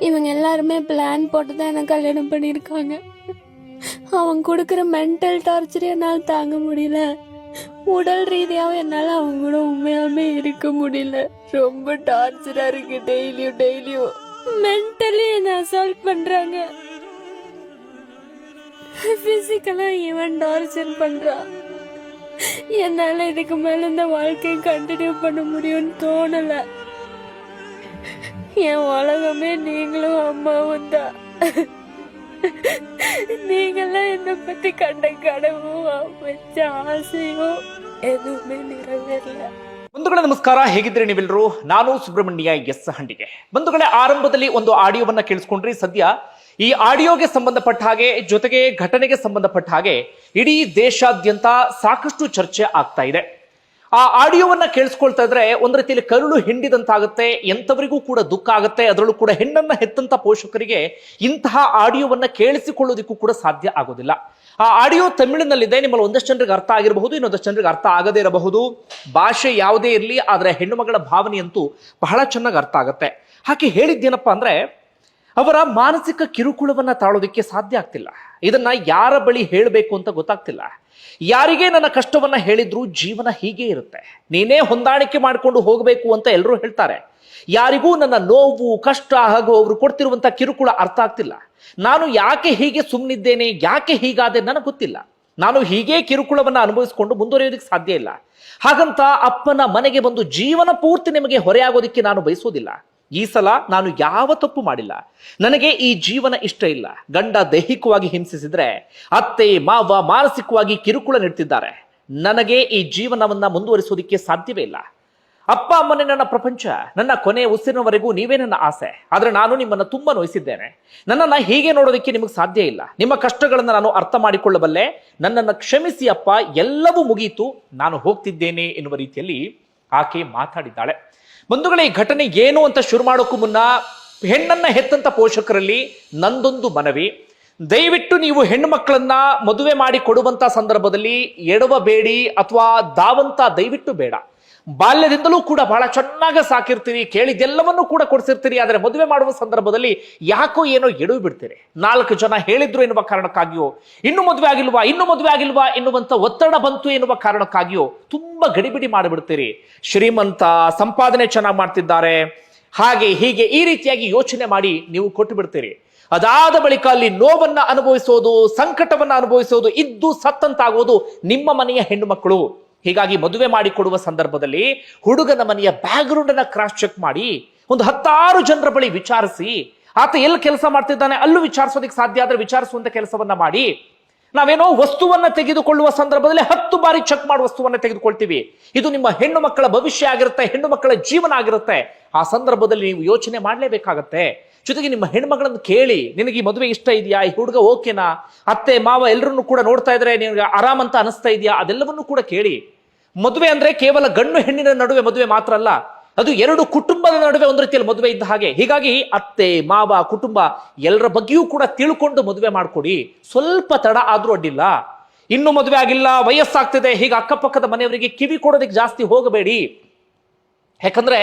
இவங்க எல்லாருமே பிளான் போட்டு தான் எனக்கு கல்யாணம் பண்ணியிருக்காங்க. அவன் கொடுக்குற மென்டல் டார்ச்சர் என்னால் தாங்க முடியல. உடல் ரீதியாகவும் என்னால் அவங்க கூட உண்மையாலுமே இருக்க முடியல. ரொம்ப டார்ச்சராக இருக்கு டெய்லியும் டெய்லியும் மென்டலி என்ன அசால்ட் பண்ணுறாங்க ஃபிசிக்கலாக இவன் டார்ச்சர் பண்ணுறான் என்னால் இதுக்கு மேலே இந்த வாழ்க்கையை கண்டினியூ பண்ண முடியும்னு தோணலை. என் உலகமே நீங்களும் அம்மாவும் தான் நீங்கெல்லாம் என்னை பத்தி கண்ட கனவும் வச்ச ஆசையும் எதுவுமே நிறைவேறல ಬಂಧುಗಳೇ ನಮಸ್ಕಾರ ಹೇಗಿದ್ರೆ ನೀವೆಲ್ಲರೂ ನಾನು ಸುಬ್ರಹ್ಮಣ್ಯ ಎಸ್ ಹಂಡಿಗೆ ಬಂಧುಗಳೇ ಆರಂಭದಲ್ಲಿ ಒಂದು ಆಡಿಯೋವನ್ನ ಕೇಳಿಸ್ಕೊಂಡ್ರಿ ಸದ್ಯ ಈ ಆಡಿಯೋಗೆ ಸಂಬಂಧಪಟ್ಟ ಹಾಗೆ ಜೊತೆಗೆ ಘಟನೆಗೆ ಸಂಬಂಧಪಟ್ಟ ಹಾಗೆ ಇಡೀ ದೇಶಾದ್ಯಂತ ಸಾಕಷ್ಟು ಚರ್ಚೆ ಆಗ್ತಾ ಇದೆ ಆ ಆಡಿಯೋವನ್ನ ಕೇಳಿಸ್ಕೊಳ್ತಾ ಇದ್ರೆ ಒಂದ್ ರೀತಿಯಲ್ಲಿ ಕರುಳು ಹಿಂಡಿದಂತಾಗುತ್ತೆ, ಎಂಥವರಿಗೂ ಕೂಡ ದುಃಖ ಆಗುತ್ತೆ, ಅದರಲ್ಲೂ ಕೂಡ ಹೆಣ್ಣನ್ನ ಹೆತ್ತಂತ ಪೋಷಕರಿಗೆ ಇಂತಹ ಆಡಿಯೋವನ್ನ ಕೇಳಿಸಿಕೊಳ್ಳೋದಿಕ್ಕೂ ಕೂಡ ಸಾಧ್ಯ ಆಗೋದಿಲ್ಲ. ಆ ಆಡಿಯೋ ತಮಿಳಿನಲ್ಲಿದೆ, ನಿಮ್ಮಲ್ಲಿ ಒಂದಷ್ಟು ಜನರಿಗೆ ಅರ್ಥ ಆಗಿರಬಹುದು, ಇನ್ನೊಂದಷ್ಟು ಜನರಿಗೆ ಅರ್ಥ ಆಗದೇ ಇರಬಹುದು. ಭಾಷೆ ಯಾವುದೇ ಇರಲಿ, ಆದರೆ ಹೆಣ್ಣು ಮಗಳ ಭಾವನೆಯಂತೂ ಬಹಳ ಚೆನ್ನಾಗಿ ಅರ್ಥ ಆಗುತ್ತೆ. ಹಾಗೆ ಹೇಳಿದ್ದೇನಪ್ಪ ಅಂದ್ರೆ ಅವರ ಮಾನಸಿಕ ಕಿರುಕುಳವನ್ನ ತಾಳೋದಕ್ಕೆ ಸಾಧ್ಯ ಆಗ್ತಿಲ್ಲ. ಇದನ್ನ ಯಾರ ಬಳಿ ಹೇಳಬೇಕು ಅಂತ ಗೊತ್ತಾಗ್ತಿಲ್ಲ. ಯಾರಿಗೆ ನನ್ನ ಕಷ್ಟವನ್ನ ಹೇಳಿದ್ರು ಜೀವನ ಹೀಗೆ ಇರುತ್ತೆ. ನೀನೇ ಹೊಂದಾಣಿಕೆ ಮಾಡಿಕೊಂಡು ಹೋಗಬೇಕು ಅಂತ ಎಲ್ಲರೂ ಹೇಳ್ತಾರೆ. ಯಾರಿಗೂ ನನ್ನ ನೋವು, ಕಷ್ಟ ಹಾಗೂ ಅವರು ಕೊಡ್ತಿರುವಂತ ಕಿರುಕುಳ ಅರ್ಥ ಆಗ್ತಿಲ್ಲ. ನಾನು ಯಾಕೆ ಹೀಗೆ ಸುಮ್ಮನಿದ್ದೇನೆ ಯಾಕೆ ಹೀಗಾದೆ ನನಗೆ ಗೊತ್ತಿಲ್ಲ. ನಾನು ಹೀಗೆ ಕಿರುಕುಳವನ್ನ ಅನುಭವಿಸಿಕೊಂಡು ಮುಂದುವರಿಯೋದಕ್ಕೆ ಸಾಧ್ಯ ಇಲ್ಲ. ಹಾಗಂತ ಅಪ್ಪನ ಮನೆಗೆ ಬಂದು ಜೀವನ ಪೂರ್ತಿ ನಿಮಗೆ ಹೊರೆಯಾಗೋದಕ್ಕೆ ನಾನು ಬಯಸೋದಿಲ್ಲ. ಈ ಸಲ ನಾನು ಯಾವ ತಪ್ಪು ಮಾಡಿಲ್ಲ. ನನಗೆ ಈ ಜೀವನ ಇಷ್ಟ ಇಲ್ಲ. ಗಂಡ ದೈಹಿಕವಾಗಿ ಹಿಂಸಿಸಿದ್ರೆ, ಅತ್ತೆ, ಮಾವ ಮಾನಸಿಕವಾಗಿ ಕಿರುಕುಳ ನೀಡ್ತಿದ್ದಾರೆ. ನನಗೆ ಈ ಜೀವನವನ್ನ ಮುಂದುವರಿಸೋದಕ್ಕೆ ಸಾಧ್ಯವೇ ಇಲ್ಲ. ಅಪ್ಪ ಅಮ್ಮನೇ ನನ್ನ ಪ್ರಪಂಚ. ನನ್ನ ಕೊನೆ ಉಸಿರಿನವರೆಗೂ ನೀವೇ ನನ್ನ ಆಸೆ. ಆದರೆ ನಾನು ನಿಮ್ಮನ್ನು ತುಂಬಾ ನೋಯಿಸಿದ್ದೇನೆ. ನನ್ನನ್ನು ಹೀಗೆ ನೋಡೋದಕ್ಕೆ ನಿಮಗೆ ಸಾಧ್ಯ ಇಲ್ಲ. ನಿಮ್ಮ ಕಷ್ಟಗಳನ್ನು ನಾನು ಅರ್ಥ ಮಾಡಿಕೊಳ್ಳಬಲ್ಲೆ, ನನ್ನನ್ನು ಕ್ಷಮಿಸಿ ಅಪ್ಪ, ಎಲ್ಲವೂ ಮುಗೀತು. ನಾನು ಹೋಗ್ತಿದ್ದೇನೆ ಎನ್ನುವ ರೀತಿಯಲ್ಲಿ ಆಕೆ ಮಾತಾಡಿದ್ದಾಳೆ. ಬಂಧುಗಳೇ, ಈ ಘಟನೆ ಏನು ಅಂತ ಶುರು ಮಾಡೋಕ್ಕೂ ಮುನ್ನ ಹೆಣ್ಣನ್ನ ಹೆತ್ತಂತ ಪೋಷಕರಲ್ಲಿ ನಂದೊಂದು ಮನವಿ. ದಯವಿಟ್ಟು ನೀವು ಹೆಣ್ಣು ಮಕ್ಕಳನ್ನ ಮದುವೆ ಮಾಡಿ ಕೊಡುವಂತ ಸಂದರ್ಭದಲ್ಲಿ ಎಡವಬೇಡಿ ಅಥವಾ ದಾವಂತ ದಯವಿಟ್ಟು ಬೇಡ. ಬಾಲ್ಯದಿಂದಲೂ ಕೂಡ ಬಹಳ ಚೆನ್ನಾಗಿ ಸಾಕಿರ್ತೀರಿ, ಕೇಳಿದ್ದೆಲ್ಲವನ್ನೂ ಕೂಡ ಕೊಡಿಸಿರ್ತೀರಿ. ಆದರೆ ಮದುವೆ ಮಾಡುವ ಸಂದರ್ಭದಲ್ಲಿ ಯಾಕೋ ಏನೋ ಎಡವಿ ಬಿಡ್ತೀರಿ. ನಾಲ್ಕು ಜನ ಹೇಳಿದ್ರು ಎನ್ನುವ ಕಾರಣಕ್ಕಾಗಿಯೋ, ಇನ್ನು ಮದುವೆ ಆಗಿಲ್ವಾ, ಇನ್ನು ಮದುವೆ ಆಗಿಲ್ವಾ ಎನ್ನುವಂತ ಒತ್ತಡ ಬಂತು ಎನ್ನುವ ಕಾರಣಕ್ಕಾಗಿಯೋ ತುಂಬಾ ಗಡಿಬಿಡಿ ಮಾಡಿಬಿಡ್ತೀರಿ. ಶ್ರೀಮಂತ ಸಂಪಾದನೆ ಚೆನ್ನಾಗಿ ಮಾಡ್ತಿದ್ದಾರೆ. ಹಾಗೆ ಹೀಗೆ ಈ ರೀತಿಯಾಗಿ ಯೋಚನೆ ಮಾಡಿ ನೀವು ಕೊಟ್ಟು ಬಿಡ್ತೀರಿ ಅದಾದ ಬಳಿಕ ಅಲ್ಲಿ ನೋವನ್ನ ಅನುಭವಿಸೋದು, ಸಂಕಟವನ್ನ ಅನುಭವಿಸೋದು, ಇದ್ದು ಸತ್ತಂತಾಗೋದು ನಿಮ್ಮ ಮನೆಯ ಹೆಣ್ಣು ಮಕ್ಕಳು. ಹೀಗಾಗಿ ಮದುವೆ ಮಾಡಿಕೊಡುವ ಸಂದರ್ಭದಲ್ಲಿ ಹುಡುಗನ ಮನೆಯ ಬ್ಯಾಕ್ಗ್ರೌಂಡ್ ಅನ್ನ ಕ್ರಾಸ್ ಚೆಕ್ ಮಾಡಿ ಒಂದು ಹತ್ತಾರು ಜನರ ಬಳಿ ವಿಚಾರಿಸಿ, ಆತ ಎಲ್ಲಿ ಕೆಲಸ ಮಾಡ್ತಿದ್ದಾನೆ ಅಲ್ಲೂ ವಿಚಾರಿಸೋದಕ್ಕೆ ಸಾಧ್ಯ ಆದ್ರೆ ವಿಚಾರಿಸುವಂತ ಕೆಲಸವನ್ನ ಮಾಡಿ, ನಾವೇನೋ ವಸ್ತುವನ್ನ ತೆಗೆದುಕೊಳ್ಳುವ ಸಂದರ್ಭದಲ್ಲಿ ಹತ್ತು ಬಾರಿ ಚೆಕ್ ಮಾಡುವ ವಸ್ತುವನ್ನ ತೆಗೆದುಕೊಳ್ತೀವಿ. ಇದು ನಿಮ್ಮ ಹೆಣ್ಣು ಮಕ್ಕಳ ಭವಿಷ್ಯ ಆಗಿರುತ್ತೆ, ಹೆಣ್ಣು ಮಕ್ಕಳ ಜೀವನ ಆಗಿರುತ್ತೆ. ಆ ಸಂದರ್ಭದಲ್ಲಿ ನೀವು ಯೋಚನೆ ಮಾಡಲೇಬೇಕಾಗತ್ತೆ. ಜೊತೆಗೆ ನಿಮ್ಮ ಹೆಣ್ಮಗಳನ್ನು ಕೇಳಿ, ನಿನಗೆ ಈ ಮದುವೆ ಇಷ್ಟ ಇದೆಯಾ? ಈ ಹುಡುಗ ಓಕೆನಾ? ಅತ್ತೆ, ಮಾವ ಎಲ್ಲರನ್ನು ಕೂಡ ನೋಡ್ತಾ ಇದ್ರೆ ನಿನಗೆ ಆರಾಮ್ ಅಂತ ಅನಿಸ್ತಾ ಇದೆಯಾ? ಅದೆಲ್ಲವನ್ನೂ ಕೂಡ ಕೇಳಿ. ಮದುವೆ ಅಂದ್ರೆ ಕೇವಲ ಗಂಡು ಹೆಣ್ಣಿನ ನಡುವೆ ಮದುವೆ ಮಾತ್ರ ಅಲ್ಲ, ಅದು ಎರಡು ಕುಟುಂಬದ ನಡುವೆ ಒಂದು ರೀತಿಯಲ್ಲಿ ಮದುವೆ ಇದ್ದ ಹಾಗೆ. ಹೀಗಾಗಿ ಅತ್ತೆ, ಮಾವ, ಕುಟುಂಬ ಎಲ್ಲರ ಬಗ್ಗೆಯೂ ಕೂಡ ತಿಳ್ಕೊಂಡು ಮದುವೆ ಮಾಡ್ಕೊಡಿ. ಸ್ವಲ್ಪ ತಡ ಆದ್ರೂ ಅಡ್ಡಿಲ್ಲ. ಇನ್ನು ಮದುವೆ ಆಗಿಲ್ಲ, ವಯಸ್ಸಾಗ್ತಿದೆ, ಹೀಗೆ ಅಕ್ಕಪಕ್ಕದ ಮನೆಯವರಿಗೆ ಕಿವಿ ಕೊಡೋದಕ್ಕೆ ಜಾಸ್ತಿ ಹೋಗಬೇಡಿ. ಯಾಕಂದ್ರೆ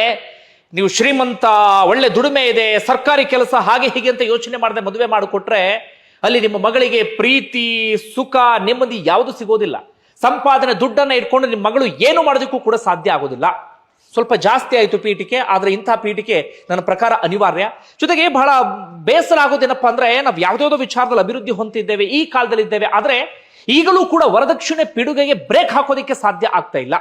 ನೀವು ಶ್ರೀಮಂತ, ಒಳ್ಳೆ ದುಡಿಮೆ ಇದೆ, ಸರ್ಕಾರಿ ಕೆಲಸ ಹಾಗೆ ಹೀಗೆ ಅಂತ ಯೋಚನೆ ಮಾಡದೆ ಮದುವೆ ಮಾಡಿಕೊಟ್ರೆ ಅಲ್ಲಿ ನಿಮ್ಮ ಮಗಳಿಗೆ ಪ್ರೀತಿ, ಸುಖ, ನೆಮ್ಮದಿ ಯಾವುದು ಸಿಗೋದಿಲ್ಲ. ಸಂಪಾದನೆ ದುಡ್ಡನ್ನ ಇಟ್ಕೊಂಡು ನಿಮ್ಮ ಮಗಳು ಏನು ಮಾಡೋದಕ್ಕೂ ಕೂಡ ಸಾಧ್ಯ ಆಗೋದಿಲ್ಲ. ಸ್ವಲ್ಪ ಜಾಸ್ತಿ ಆಯಿತು ಪೀಠಿಕೆ, ಆದರೆ ಇಂಥ ಪೀಠಿಕೆ ನನ್ನ ಪ್ರಕಾರ ಅನಿವಾರ್ಯ. ಜೊತೆಗೆ ಬಹಳ ಬೇಸರ ಆಗೋದೇನಪ್ಪ ಅಂದರೆ, ನಾವು ಯಾವುದ್ಯಾವುದೋ ವಿಚಾರದಲ್ಲಿ ಅಭಿವೃದ್ಧಿ ಹೊಂದಿದ್ದೇವೆ, ಈ ಕಾಲದಲ್ಲಿ ಇದ್ದೇವೆ ಆದ್ರೆ ಈಗಲೂ ಕೂಡ ವರದಕ್ಷಿಣೆ ಪಿಡುಗೆಗೆ ಬ್ರೇಕ್ ಹಾಕೋದಕ್ಕೆ ಸಾಧ್ಯ ಆಗ್ತಾ ಇಲ್ಲ.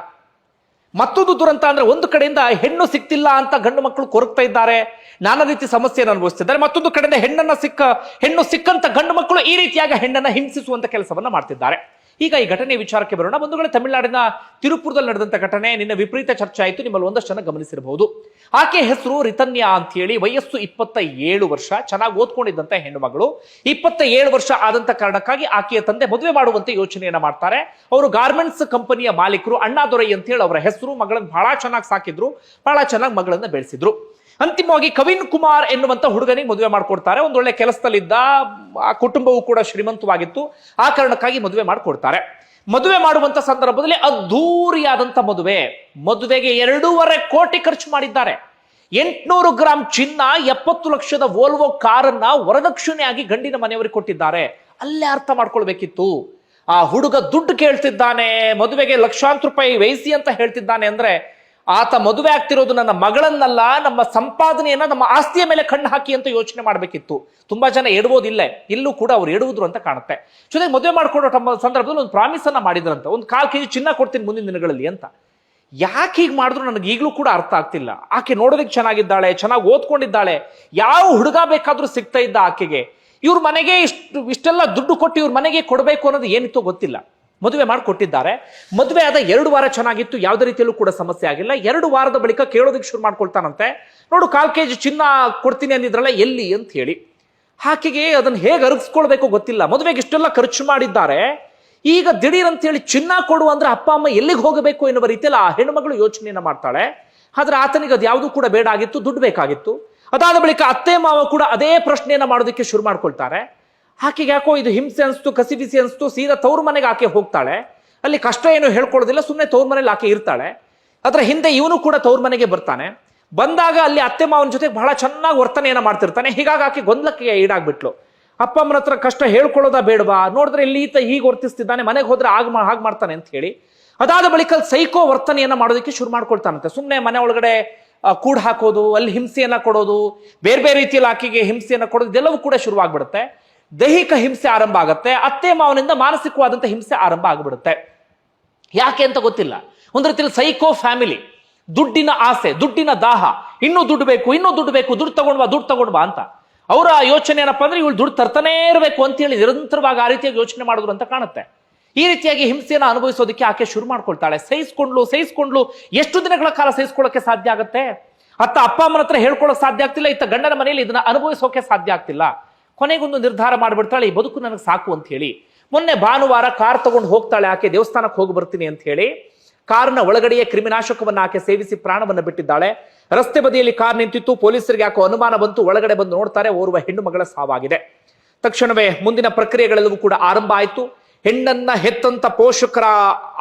ಮತ್ತೊಂದು ದುರಂತ ಅಂದ್ರೆ ಒಂದು ಕಡೆಯಿಂದ ಹೆಣ್ಣು ಸಿಕ್ತಿಲ್ಲ ಅಂತ ಗಂಡು ಮಕ್ಕಳು ಕೊರಗ್ತಾ ಇದ್ದಾರೆ. ನಾನಾ ರೀತಿ ಸಮಸ್ಯೆಯನ್ನು ಅನುಭವಿಸ್ತಿದ್ದಾರೆ. ಮತ್ತೊಂದು ಕಡೆಯಿಂದ ಹೆಣ್ಣನ್ನ ಸಿಕ್ಕ ಹೆಣ್ಣು ಸಿಕ್ಕಂತ ಗಂಡು ಮಕ್ಕಳು ಈ ರೀತಿಯಾಗಿ ಹೆಣ್ಣನ್ನ ಹಿಂಸಿಸುವಂತ ಕೆಲಸವನ್ನ ಮಾಡ್ತಿದ್ದಾರೆ. ಈಗ ಈ ಘಟನೆ ವಿಚಾರಕ್ಕೆ ಬರೋಣ. ಬಂಧುಗಳೇ ತಮಿಳುನಾಡಿನ ತಿರುಪುರದಲ್ಲಿ ನಡೆದಂತ ಘಟನೆ ನಿನ್ನ ವಿಪರೀತ ಚರ್ಚೆ ಆಯಿತು. ನಿಮ್ಮಲ್ಲಿ ಒಂದಷ್ಟು ಜನ ಗಮನಿಸಿರಬಹುದು. ಆಕೆ ಹೆಸರು ರಿತನ್ಯಾ ಅಂತ ಹೇಳಿ ವಯಸ್ಸು ಇಪ್ಪತ್ತ ಏಳು ವರ್ಷ, ಚೆನ್ನಾಗಿ ಓದ್ಕೊಂಡಿದ್ದಂತ ಹೆಣ್ಣು ಮಗಳು ಇಪ್ಪತ್ತ ಏಳು ವರ್ಷ ಆದಂತ ಕಾರಣಕ್ಕಾಗಿ ಆಕೆಯ ತಂದೆ ಮದುವೆ ಮಾಡುವಂತೆ ಯೋಚನೆಯನ್ನ ಮಾಡ್ತಾರೆ. ಅವರು ಗಾರ್ಮೆಂಟ್ಸ್ ಕಂಪನಿಯ ಮಾಲೀಕರು ಅಣ್ಣಾದೊರೈ ಅಂತ ಹೇಳಿ ಅವರ ಹೆಸರು, ಮಗಳನ್ನ ಬಹಳ ಚೆನ್ನಾಗಿ ಸಾಕಿದ್ರು ಬಹಳ ಚೆನ್ನಾಗಿ ಮಗಳನ್ನ ಬೆಳೆಸಿದ್ರು. ಅಂತಿಮವಾಗಿ ಕವಿನ್ ಕುಮಾರ್ ಎನ್ನುವಂತ ಹುಡುಗನಿಗೆ ಮದುವೆ ಮಾಡ್ಕೊಡ್ತಾರೆ. ಒಂದೊಳ್ಳೆ ಕೆಲಸದಲ್ಲಿದ್ದ, ಆ ಕುಟುಂಬವು ಕೂಡ ಶ್ರೀಮಂತವಾಗಿತ್ತು. ಆ ಕಾರಣಕ್ಕಾಗಿ ಮದುವೆ ಮಾಡಿಕೊಡ್ತಾರೆ. ಮದುವೆ ಮಾಡುವಂತ ಸಂದರ್ಭದಲ್ಲಿ ಅದ್ಧೂರಿಯಾದಂಥ ಮದುವೆ. ಮದುವೆಗೆ ಎರಡೂವರೆ ಕೋಟಿ ಖರ್ಚು ಮಾಡಿದ್ದಾರೆ. ಎಂಟ್ನೂರು ಗ್ರಾಂ ಚಿನ್ನ, ಎಪ್ಪತ್ತು ಲಕ್ಷದ ವೋಲ್ವೋ ಕಾರನ್ನ ವರದಕ್ಷಿಣೆಯಾಗಿ ಗಂಡಿನ ಮನೆಯವರಿಗೆ ಕೊಟ್ಟಿದ್ದಾರೆ. ಅಲ್ಲೇ ಅರ್ಥ ಮಾಡ್ಕೊಳ್ಬೇಕಿತ್ತು. ಆ ಹುಡುಗ ದುಡ್ಡು ಕೇಳ್ತಿದ್ದಾನೆ, ಮದುವೆಗೆ ಲಕ್ಷಾಂತರ ರೂಪಾಯಿ ವಹಿಸಿ ಅಂತ ಹೇಳ್ತಿದ್ದಾನೆ ಅಂದ್ರೆ ಆತ ಮದುವೆ ಆಗ್ತಿರೋದು ನನ್ನ ಮಗಳನ್ನಲ್ಲ, ನಮ್ಮ ಸಂಪಾದನೆಯನ್ನ ನಮ್ಮ ಆಸ್ತಿಯ ಮೇಲೆ ಕಣ್ಣು ಹಾಕಿ ಅಂತ ಯೋಚನೆ ಮಾಡಬೇಕಿತ್ತು. ತುಂಬಾ ಜನ ಎಡುವುದಿಲ್ಲ, ಇಲ್ಲೂ ಕೂಡ ಅವ್ರು ಎಡುವುದ್ರು ಅಂತ ಕಾಣುತ್ತೆ. ಜೊತೆಗೆ ಮದುವೆ ಮಾಡಿಕೊಡೋ ಸಂದರ್ಭದಲ್ಲಿ ಒಂದು ಪ್ರಾಮಿಸ್ ಅನ್ನ ಮಾಡಿದ್ರಂತ. ಒಂದು ಕಾಲ್ ಕೆಜಿ ಚಿನ್ನ ಕೊಡ್ತೀನಿ ಮುಂದಿನ ದಿನಗಳಲ್ಲಿ ಅಂತ. ಯಾಕೆ ಹೀಗೆ ಮಾಡಿದ್ರು ನನಗೆ ಈಗಲೂ ಕೂಡ ಅರ್ಥ ಆಗ್ತಿಲ್ಲ. ಆಕೆ ನೋಡೋದಕ್ಕೆ ಚೆನ್ನಾಗಿದ್ದಾಳೆ, ಚೆನ್ನಾಗಿ ಓದ್ಕೊಂಡಿದ್ದಾಳೆ, ಯಾವ ಹುಡುಗ ಬೇಕಾದ್ರೂ ಸಿಗ್ತಾ ಇದ್ದ ಆಕೆಗೆ. ಇವ್ರ ಮನೆಗೆ ಇಷ್ಟು ಇಷ್ಟೆಲ್ಲ ದುಡ್ಡು ಕೊಟ್ಟು ಇವ್ರ ಮನೆಗೆ ಕೊಡಬೇಕು ಅನ್ನೋದು ಏನಿತ್ತು ಗೊತ್ತಿಲ್ಲ. ಮದುವೆ ಮಾಡಿಕೊಟ್ಟಿದ್ದಾರೆ. ಮದುವೆ ಆದ ಎರಡು ವಾರ ಚೆನ್ನಾಗಿತ್ತು, ಯಾವುದೇ ರೀತಿಯಲ್ಲೂ ಕೂಡ ಸಮಸ್ಯೆ ಆಗಿಲ್ಲ. ಎರಡು ವಾರದ ಬಳಿಕ ಕೇಳೋದಕ್ಕೆ ಶುರು ಮಾಡ್ಕೊಳ್ತಾನಂತೆ. ನೋಡು, ಕಾಲು ಕೆ ಜಿ ಚಿನ್ನ ಕೊಡ್ತೀನಿ ಅಂದಿದ್ರಲ್ಲ, ಎಲ್ಲಿ ಅಂತ ಹೇಳಿ. ಆಕೆಗೆ ಅದನ್ನು ಹೇಗೆ ಅರಗಿಸ್ಕೊಳ್ಬೇಕು ಗೊತ್ತಿಲ್ಲ. ಮದುವೆಗೆ ಇಷ್ಟೆಲ್ಲ ಖರ್ಚು ಮಾಡಿದ್ದಾರೆ. ಈಗ ದಿಢೀರ್ ಅಂತ ಹೇಳಿ ಚಿನ್ನ ಕೊಡು ಅಂದ್ರೆ ಅಪ್ಪ, ಅಮ್ಮ ಎಲ್ಲಿಗೆ ಹೋಗಬೇಕು ಎನ್ನುವ ರೀತಿಯಲ್ಲಿ ಆ ಹೆಣ್ಣುಮಗಳು ಯೋಚನೆಯನ್ನು ಮಾಡ್ತಾಳೆ. ಆದ್ರೆ ಆತನಿಗೆ ಅದು ಯಾವುದೂ ಕೂಡ ಬೇಡ ಆಗಿತ್ತು, ದುಡ್ಡು ಬೇಕಾಗಿತ್ತು. ಅದಾದ ಬಳಿಕ ಅತ್ತೆ, ಮಾವ ಕೂಡ ಅದೇ ಪ್ರಶ್ನೆಯನ್ನ ಮಾಡೋದಕ್ಕೆ ಶುರು ಮಾಡ್ಕೊಳ್ತಾರೆ. ಆಕೆಗೆ ಯಾಕೋ ಇದು ಹಿಂಸೆ ಅನಿಸ್ತು ಕಸಿಬಿಸಿ ಅನಿಸ್ತು, ಸೀದಾ ತವ್ರ ಮನೆಗೆ ಆಕೆ ಹೋಗ್ತಾಳೆ. ಅಲ್ಲಿ ಕಷ್ಟ ಏನು ಹೇಳ್ಕೊಳ್ಳೋದಿಲ್ಲ ಸುಮ್ಮನೆ ತವ್ರ ಮನೇಲಿ ಆಕೆ ಇರ್ತಾಳೆ. ಅದರ ಹಿಂದೆ ಇವನು ಕೂಡ ತವ್ರ ಮನೆಗೆ ಬರ್ತಾನೆ. ಬಂದಾಗ ಅಲ್ಲಿ ಅತ್ತೆ ಮಾವನ ಜೊತೆ ಬಹಳ ಚೆನ್ನಾಗಿ ವರ್ತನೆಯನ್ನು ಮಾಡ್ತಿರ್ತಾನೆ. ಹೀಗಾಗಿ ಆಕೆ ಗೊಂದಲಕ್ಕೆ ಈಡಾಗ್ಬಿಟ್ಲು. ಅಪ್ಪ ಅಮ್ಮನ ಹತ್ರ ಕಷ್ಟ ಹೇಳ್ಕೊಳ್ಳೋದಾ ಬೇಡವಾ? ನೋಡಿದ್ರೆ ಇಲ್ಲಿ ಈತ ಹೀಗೆ ವರ್ತಿಸ್ತಿದ್ದಾನೆ, ಮನೆಗೆ ಹೋದ್ರೆ ಆಗ ಹಾಗೆ ಮಾಡ್ತಾನೆ ಅಂತ ಹೇಳಿ. ಅದಾದ ಬಳಿಕ ಸೈಕೋ ವರ್ತನೆಯನ್ನು ಮಾಡೋದಕ್ಕೆ ಶುರು ಮಾಡ್ಕೊಳ್ತಾನಂತೆ. ಸುಮ್ಮನೆ ಮನೆ ಒಳಗಡೆ ಕೂಡ್ ಹಾಕೋದು, ಅಲ್ಲಿ ಹಿಂಸೆಯನ್ನು ಕೊಡೋದು ಬೇರೆ ಬೇರೆ ರೀತಿಯಲ್ಲಿ ಆಕೆಗೆ ಹಿಂಸೆಯನ್ನು ಕೊಡೋದು, ಇದೆಲ್ಲವೂ ಕೂಡ ಶುರುವಾಗ್ಬಿಡುತ್ತೆ. ದೈಹಿಕ ಹಿಂಸೆ ಆರಂಭ ಆಗುತ್ತೆ, ಅತ್ತೆ ಮಾವನಿಂದ ಮಾನಸಿಕವಾದಂಥ ಹಿಂಸೆ ಆರಂಭ ಆಗಿಬಿಡುತ್ತೆ. ಯಾಕೆ ಅಂತ ಗೊತ್ತಿಲ್ಲ. ಒಂದು ರೀತಿಯಲ್ಲಿ ಸೈಕೋ ಫ್ಯಾಮಿಲಿ ದುಡ್ಡಿನ ಆಸೆ, ದುಡ್ಡಿನ ದಾಹ, ಇನ್ನೂ ದುಡ್ಡು ಬೇಕು, ಇನ್ನೂ ದುಡ್ಡು ಬೇಕು, ದುಡ್ಡು ತಗೊಂಡ್ಬಾ ದುಡ್ಡು ತಗೊಂಡ್ಬಾ ಅಂತ. ಅವರ ಯೋಚನೆ ಏನಪ್ಪಾ ಅಂದ್ರೆ ಇವಳು ದುಡ್ಡು ತರ್ತಾನೇ ಇರಬೇಕು ಅಂತ ಹೇಳಿ ನಿರಂತರವಾಗಿ ಆ ರೀತಿಯಾಗಿ ಯೋಚನೆ ಮಾಡಿದ್ರು ಅಂತ ಕಾಣುತ್ತೆ. ಈ ರೀತಿಯಾಗಿ ಹಿಂಸೆಯನ್ನು ಅನುಭವಿಸೋದಕ್ಕೆ ಆಕೆ ಶುರು ಮಾಡ್ಕೊಳ್ತಾಳೆ. ಸಹಿಸ್ಕೊಂಡ್ಲು ಸಹಿಸ್ಕೊಂಡ್ಲು, ಎಷ್ಟು ದಿನಗಳ ಕಾಲ ಸಹಿಸ್ಕೊಳ್ಳೋಕೆ ಸಾಧ್ಯ ಆಗುತ್ತೆ? ಅತ್ತ ಅಪ್ಪ ಅಮ್ಮನ ಹತ್ರ ಹೇಳ್ಕೊಳ್ಳೋಕೆ ಸಾಧ್ಯ ಆಗ್ತಿಲ್ಲ, ಇತ್ತ ಗಂಡನ ಮನೆಯಲ್ಲಿ ಇದನ್ನ ಅನುಭವಿಸೋಕೆ ಸಾಧ್ಯ ಆಗ್ತಿಲ್ಲ. ಕೊನೆಗೊಂದು ನಿರ್ಧಾರ ಮಾಡಿಬಿಡ್ತಾಳೆ, ಈ ಬದುಕು ನನಗೆ ಸಾಕು ಅಂತ ಹೇಳಿ. ಮೊನ್ನೆ ಭಾನುವಾರ ಕಾರ್ ತಗೊಂಡು ಹೋಗ್ತಾಳೆ, ಆಕೆ ದೇವಸ್ಥಾನಕ್ಕೆ ಹೋಗಿ ಬರ್ತೀನಿ ಅಂತ ಹೇಳಿ. ಕಾರ್ನ ಒಳಗಡೆಯೇ ಕ್ರಿಮಿನಾಶಕವನ್ನು ಆಕೆ ಸೇವಿಸಿ ಪ್ರಾಣವನ್ನು ಬಿಟ್ಟಿದ್ದಾಳೆ. ರಸ್ತೆ ಬದಿಯಲ್ಲಿ ಕಾರ್ ನಿಂತಿತ್ತು, ಪೊಲೀಸರಿಗೆ ಯಾಕೋ ಅನುಮಾನ ಬಂತು, ಒಳಗಡೆ ಬಂದು ನೋಡ್ತಾರೆ, ಓರ್ವ ಹೆಣ್ಣು ಮಗಳ ಸಾವಾಗಿದೆ. ತಕ್ಷಣವೇ ಮುಂದಿನ ಪ್ರಕ್ರಿಯೆಗಳೆಲ್ಲವೂ ಕೂಡ ಆರಂಭ ಆಯಿತು. ಹೆಣ್ಣನ್ನ ಹೆತ್ತಂತ ಪೋಷಕರ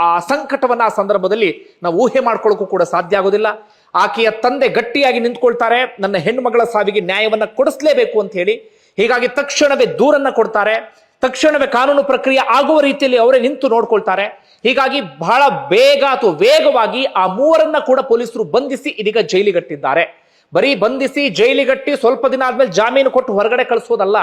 ಆ ಸಂಕಟವನ್ನ ಆ ಸಂದರ್ಭದಲ್ಲಿ ನಾವು ಊಹೆ ಮಾಡ್ಕೊಳ್ಳೋಕ್ಕೂ ಕೂಡ ಸಾಧ್ಯ ಆಗೋದಿಲ್ಲ. ಆಕೆಯ ತಂದೆ ಗಟ್ಟಿಯಾಗಿ ನಿಂತ್ಕೊಳ್ತಾರೆ, ನನ್ನ ಹೆಣ್ಣು ಮಗಳ ಸಾವಿಗೆ ನ್ಯಾಯವನ್ನ ಕೊಡಿಸ್ಲೇಬೇಕು ಅಂತ ಹೇಳಿ. ಹೀಗಾಗಿ ತಕ್ಷಣವೇ ದೂರನ್ನ ಕೊಡ್ತಾರೆ. ತಕ್ಷಣವೇ ಕಾನೂನು ಪ್ರಕ್ರಿಯೆ ಆಗುವ ರೀತಿಯಲ್ಲಿ ಅವರೇ ನಿಂತು ನೋಡ್ಕೊಳ್ತಾರೆ. ಹೀಗಾಗಿ ಬಹಳ ಬೇಗ ಅಥವಾ ವೇಗವಾಗಿ ಆ ಮೂವರನ್ನ ಕೂಡ ಪೊಲೀಸರು ಬಂಧಿಸಿ ಇದೀಗ ಜೈಲಿಗಟ್ಟಿದ್ದಾರೆ. ಬರೀ ಬಂಧಿಸಿ ಜೈಲಿಗಟ್ಟಿ ಸ್ವಲ್ಪ ದಿನ ಆದ್ಮೇಲೆ ಜಾಮೀನು ಕೊಟ್ಟು ಹೊರಗಡೆ ಕಳಿಸೋದಲ್ಲ.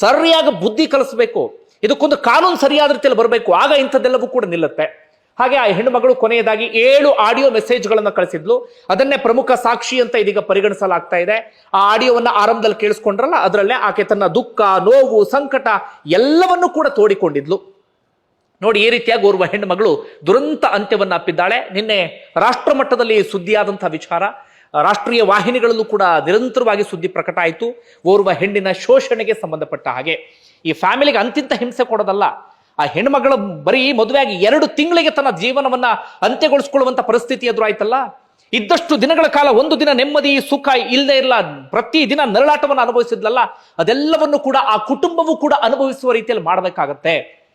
ಸರಿಯಾಗಿ ಬುದ್ಧಿ ಕಲಿಸ್ಬೇಕು. ಇದಕ್ಕೊಂದು ಕಾನೂನು ಸರಿಯಾದ ರೀತಿಯಲ್ಲಿ ಬರಬೇಕು. ಆಗ ಇಂಥದ್ದೆಲ್ಲವೂ ಕೂಡ ನಿಲ್ಲುತ್ತೆ. ಹಾಗೆ ಆ ಹೆಣ್ಣು ಮಗಳು ಕೊನೆಯದಾಗಿ ಏಳು ಆಡಿಯೋ ಮೆಸೇಜ್ಗಳನ್ನು ಕಳಿಸಿದ್ಲು. ಅದನ್ನೇ ಪ್ರಮುಖ ಸಾಕ್ಷಿ ಅಂತ ಇದೀಗ ಪರಿಗಣಿಸಲಾಗ್ತಾ ಇದೆ. ಆ ಆಡಿಯೋವನ್ನು ಆರಂಭದಲ್ಲಿ ಕೇಳಿಸ್ಕೊಂಡ್ರಲ್ಲ, ಅದರಲ್ಲೇ ಆಕೆ ತನ್ನ ದುಃಖ, ನೋವು, ಸಂಕಟ ಎಲ್ಲವನ್ನೂ ಕೂಡ ತೋಡಿಕೊಂಡಿದ್ಲು. ನೋಡಿ, ಈ ರೀತಿಯಾಗಿ ಓರ್ವ ಹೆಣ್ಣು ಮಗಳು ದುರಂತ ಅಂತ್ಯವನ್ನು ಅಪ್ಪಿದ್ದಾಳೆ. ನಿನ್ನೆ ರಾಷ್ಟ್ರ ಮಟ್ಟದಲ್ಲಿ ಸುದ್ದಿಯಾದಂತಹ ವಿಚಾರ. ರಾಷ್ಟ್ರೀಯ ವಾಹಿನಿಗಳಲ್ಲೂ ಕೂಡ ನಿರಂತರವಾಗಿ ಸುದ್ದಿ ಪ್ರಕಟ ಆಯಿತು. ಓರ್ವ ಹೆಣ್ಣಿನ ಶೋಷಣೆಗೆ ಸಂಬಂಧಪಟ್ಟ ಹಾಗೆ. ಈ ಫ್ಯಾಮಿಲಿಗೆ ಅಂತಿಂತ ಹಿಂಸೆ ಕೊಡೋದಲ್ಲ. ಆ ಹೆಣ್ಮಗಳು ಬರೀ ಮದುವೆಯಾಗಿ ಎರಡು ತಿಂಗಳಿಗೆ ತನ್ನ ಜೀವನವನ್ನ ಅಂತ್ಯಗೊಳಿಸ್ಕೊಳ್ಳುವಂತ ಪರಿಸ್ಥಿತಿ ಎದುರಾಯ್ತಲ್ಲ? ಇದ್ದಷ್ಟು ದಿನಗಳ ಕಾಲ ಒಂದು ದಿನ ನೆಮ್ಮದಿ, ಸುಖ ಇಲ್ಲದೆ ಇಲ್ಲ ಪ್ರತಿ ದಿನ ನರಳಾಟವನ್ನು ಅನುಭವಿಸಿದ್ಲಲ್ಲ? ಅದೆಲ್ಲವನ್ನು ಕೂಡ ಆ ಕುಟುಂಬವೂ ಕೂಡ ಅನುಭವಿಸುವ ರೀತಿಯಲ್ಲಿ ಮಾಡಬೇಕಾಗತ್ತೆ.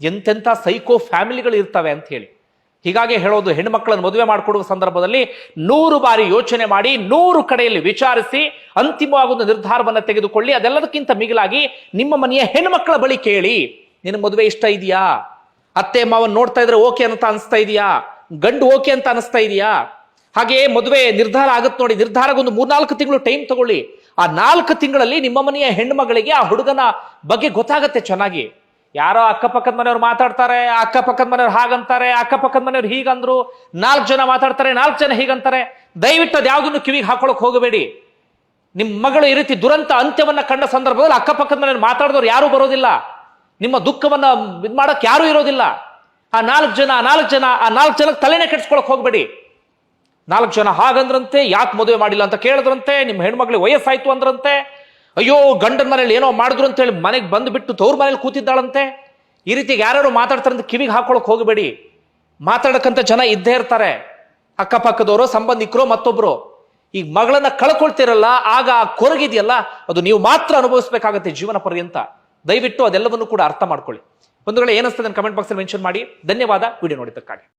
ಎಂತೆಂಥ ಸೈಕೋ ಫ್ಯಾಮಿಲಿಗಳು ಇರ್ತವೆ ಅಂತ ಹೇಳಿ. ಹೀಗಾಗಿ ಹೇಳೋದು, ಹೆಣ್ಮಕ್ಳನ್ನು ಮದುವೆ ಮಾಡಿಕೊಡುವ ಸಂದರ್ಭದಲ್ಲಿ ನೂರು ಬಾರಿ ಯೋಚನೆ ಮಾಡಿ, ನೂರು ಕಡೆಯಲ್ಲಿ ವಿಚಾರಿಸಿ, ಅಂತಿಮವಾಗಿ ಒಂದು ನಿರ್ಧಾರವನ್ನು ತೆಗೆದುಕೊಳ್ಳಿ, ಅದೆಲ್ಲದಕ್ಕಿಂತ ಮಿಗಿಲಾಗಿ ನಿಮ್ಮ ಮನೆಯ ಹೆಣ್ಮಕ್ಳ ಬಳಿ ಕೇಳಿ. ನಿನ್ನ ಮದುವೆ ಇಷ್ಟ ಇದೆಯಾ? ಅತ್ತೆ ಮಾವನ್ ನೋಡ್ತಾ ಇದ್ರೆ ಓಕೆ ಅಂತ ಅನಿಸ್ತಾ ಇದೆಯಾ? ಗಂಡು ಓಕೆ ಅಂತ ಅನಿಸ್ತಾ ಇದೆಯಾ? ಹಾಗೆ ಮದುವೆ ನಿರ್ಧಾರ ಆಗುತ್ತೆ ನೋಡಿ ನಿರ್ಧಾರಕ್ಕೆ ಒಂದು ಮೂರ್ನಾಲ್ಕು ತಿಂಗಳು ಟೈಮ್ ತಗೊಳ್ಳಿ. ಆ ನಾಲ್ಕು ತಿಂಗಳಲ್ಲಿ ನಿಮ್ಮ ಮನೆಯ ಹೆಣ್ಮಗಳಿಗೆ ಆ ಹುಡುಗನ ಬಗ್ಗೆ ಗೊತ್ತಾಗತ್ತೆ ಚೆನ್ನಾಗಿ. ಯಾರೋ ಅಕ್ಕಪಕ್ಕದ ಮನೆಯವ್ರು ಮಾತಾಡ್ತಾರೆ, ಅಕ್ಕಪಕ್ಕದ ಮನೆಯವ್ರು ಹಾಗಂತಾರೆ, ಅಕ್ಕಪಕ್ಕದ ಮನೆಯವ್ರು ಹೀಗಂದ್ರು, ನಾಲ್ಕು ಜನ ಮಾತಾಡ್ತಾರೆ, ನಾಲ್ಕು ಜನ ಹೀಗಂತಾರೆ. ದಯವಿಟ್ಟು ಅದು ಯಾವ್ದನ್ನು ಕಿವಿಗೆ ಹಾಕೊಳಕ್ ಹೋಗಬೇಡಿ. ನಿಮ್ಮ ಮಗಳು ಈ ರೀತಿ ದುರಂತ ಅಂತ್ಯವನ್ನ ಕಂಡ ಸಂದರ್ಭದಲ್ಲಿ ಅಕ್ಕಪಕ್ಕದ ಮನೆಯವ್ರು ಮಾತಾಡಿದವ್ರು ಯಾರೂ ಬರೋದಿಲ್ಲ. ನಿಮ್ಮ ದುಃಖವನ್ನ ಇದು ಮಾಡಕ್ ಯಾರೂ ಇರೋದಿಲ್ಲ. ಆ ನಾಲ್ಕು ಜನ, ಆ ನಾಲ್ಕು ಜನ, ಆ ನಾಲ್ಕು ಜನಕ್ಕೆ ತಲೆನೇ ಕೆಡ್ಸ್ಕೊಳಕ್ ಹೋಗಬೇಡಿ. ನಾಲ್ಕು ಜನ ಹಾಗಂದ್ರಂತೆ, ಯಾಕೆ ಮದುವೆ ಮಾಡಿಲ್ಲ ಅಂತ ಕೇಳಿದ್ರಂತೆ, ನಿಮ್ಮ ಹೆಣ್ಮಕ್ಳಿಗೆ ವಯಸ್ಸಾಯ್ತು ಅಂದ್ರಂತೆ, ಅಯ್ಯೋ ಗಂಡನ ಮನೇಲಿ ಏನೋ ಮಾಡಿದ್ರು ಅಂತ ಹೇಳಿ ಮನೆಗೆ ಬಂದುಬಿಟ್ಟು ತವ್ರ ಮನೇಲಿ ಕೂತಿದ್ದಾಳಂತೆ. ಈ ರೀತಿ ಯಾರ್ಯಾರು ಮಾತಾಡ್ತಾರಂತ ಕಿವಿಗೆ ಹಾಕೊಳಕ್ ಹೋಗಬೇಡಿ. ಮಾತಾಡಕ್ಕಂಥ ಜನ ಇದ್ದೇ ಇರ್ತಾರೆ. ಅಕ್ಕಪಕ್ಕದವರು, ಸಂಬಂಧಿಕರು, ಮತ್ತೊಬ್ರು. ಈಗ ಮಗಳನ್ನ ಕಳ್ಕೊಳ್ತಿರಲ್ಲ, ಆಗ ಆ ಕೊರಗಿದೆಯಲ್ಲ, ಅದು ನೀವು ಮಾತ್ರ ಅನುಭವಿಸ್ಬೇಕಾಗತ್ತೆ ಜೀವನ ಪರ್ಯಂತ. ದಯವಿಟ್ಟು ಅದೆಲ್ಲವನ್ನು ಕೂಡ ಅರ್ಥ ಮಾಡ್ಕೊಳ್ಳಿ. ಒಂದು ವೇಳೆ ಏನಿಸ್ತದೆ ಕಮೆಂಟ್ ಬಾಕ್ಸಲ್ಲಿ ಮೆನ್ಷನ್ ಮಾಡಿ. ಧನ್ಯವಾದ. ವಿಡಿಯೋ ನೋಡಿದ್ದಕ್ಕಾಗಿ.